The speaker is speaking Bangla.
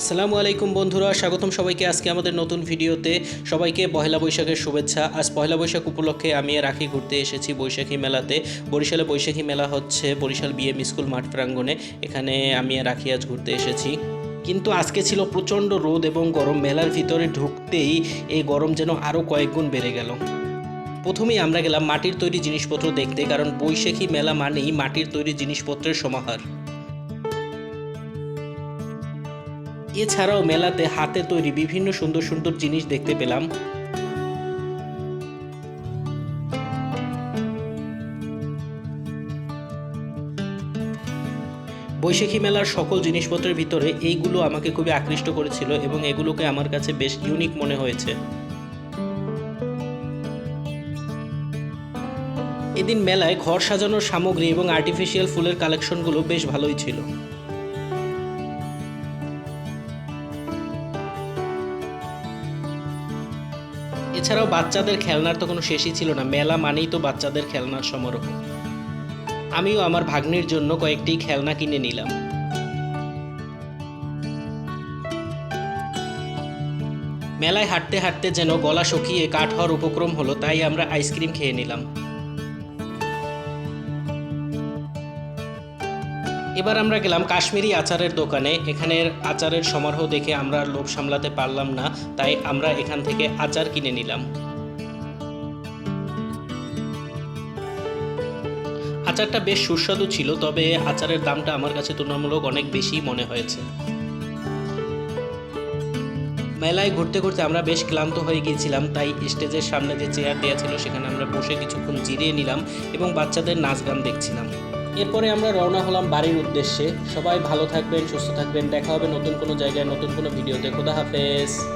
আসসালামু আলাইকুম বন্ধুরা, স্বাগতম সবাইকে আজকে আমাদের নতুন ভিডিওতে। সবাইকে পহেলা বৈশাখের শুভেচ্ছা। আজ পহেলা বৈশাখ উপলক্ষে আমি রাখি ঘুরতে এসেছি বৈশাখী মেলাতে। বরিশালে বৈশাখী মেলা হচ্ছে, বরিশাল বিএম স্কুল মাঠ প্রাঙ্গণে। এখানে আমি রাখি আজ ঘুরতে এসেছি। কিন্তু আজকে ছিল প্রচণ্ড রোদ এবং গরম। মেলার ভিতরে ঢুকতেই এই গরম যেন আরও কয়েক গুণ বেড়ে গেল। প্রথমেই আমরা গেলাম মাটির তৈরি জিনিসপত্র দেখতে, কারণ বৈশাখী মেলা মানেই মাটির তৈরি জিনিসপত্রের সমাহার। এছাড়াও মেলাতে হাতে তৈরি বিভিন্ন সুন্দর সুন্দর জিনিস দেখতে পেলাম। বৈশাখী মেলার সকল জিনিসপত্রের ভিতরে এইগুলো আমাকে খুবই আকৃষ্ট করেছিল এবং এগুলোকে আমার কাছে বেশ ইউনিক মনে হয়েছে। এদিন মেলায় ঘর সাজানোর সামগ্রী এবং আর্টিফিশিয়াল ফুলের কালেকশনগুলো বেশ ভালোই ছিল। এছাড়াও বাচ্চাদের খেলনার তো কোনো শেষই ছিল না। মেলা মানেই তো বাচ্চাদের খেলনার সমারোহ। আমিও আমার ভাগ্নির জন্য কয়েকটি খেলনা কিনে নিলাম। মেলায় হাঁটতে হাঁটতে যেন গলা শুকিয়ে কাঠ হওয়ার উপক্রম হলো, তাই আমরা আইসক্রিম খেয়ে নিলাম। এবার আমরা গেলাম কাশ্মীরি আচারের দোকানে। এখানের আচারের সমারোহ দেখে আমরা লোভ সামলাতে পারলাম না, তাই আমরা এখান থেকে আচার কিনে নিলাম। আচারটা বেশ সুস্বাদু ছিল, তবে আচারের দামটা আমার কাছে তুলনামূলক অনেক বেশি মনে হয়েছে। মেলায় ঘুরতে ঘুরতে আমরা বেশ ক্লান্ত হয়ে গিয়েছিলাম, তাই স্টেজের সামনে যে চেয়ার দেওয়া ছিল, সেখানে আমরা বসে কিছুক্ষণ জিরিয়ে নিলাম এবং বাচ্চাদের নাচ গান দেখছিলাম। এরপরে আমরা রওনা হলাম বাড়ির উদ্দেশ্যে। সবাই ভালো থাকবেন, সুস্থ থাকবেন। দেখা হবে নতুন কোনো জায়গায়, নতুন কোনো ভিডিওতে। খোদা হাফেজ।